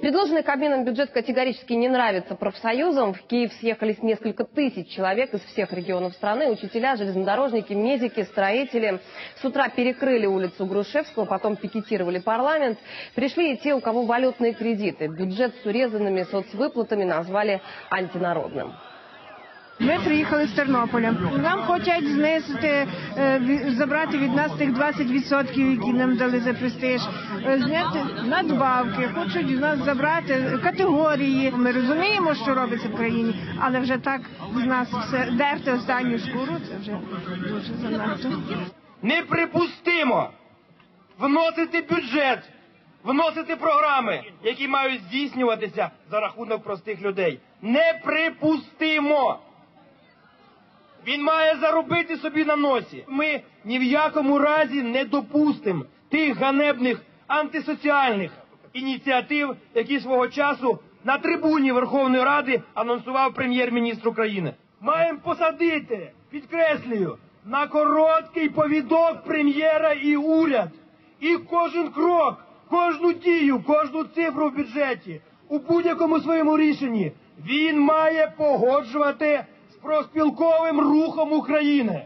Предложенный Кабмином бюджет категорически не нравится профсоюзам. В Киев съехались несколько тысяч человек из всех регионов страны. Учителя, железнодорожники, медики, строители. С утра перекрыли улицу Грушевского, потом пикетировали парламент. Пришли и те, у кого валютные кредиты. Бюджет с урезанными соцвыплатами назвали антинародным. Ми приїхали з Тернополя. Нам хочуть знизити, е, забрати від нас тих 20%, які нам дали за престиж, е, зняти надбавки, хочуть нас забрати категорії. Ми розуміємо, що робиться в країні, але вже так з нас все дерти останню шкуру, це вже дуже занадто. Неприпустимо вносити бюджет, вносити програми, які мають здійснюватися за рахунок простих людей. Неприпустимо! Він має заробити собі на носі. Ми ні в якому разі не допустимо тих ганебних антисоціальних ініціатив, які свого часу на трибуні Верховної Ради анонсував прем'єр-міністр України. Маємо посадити, підкреслюю, на короткий повідок прем'єра і уряд. І кожен крок, кожну дію, кожну цифру в бюджеті у будь-якому своєму рішенні він має погоджувати профспілковим рухом України.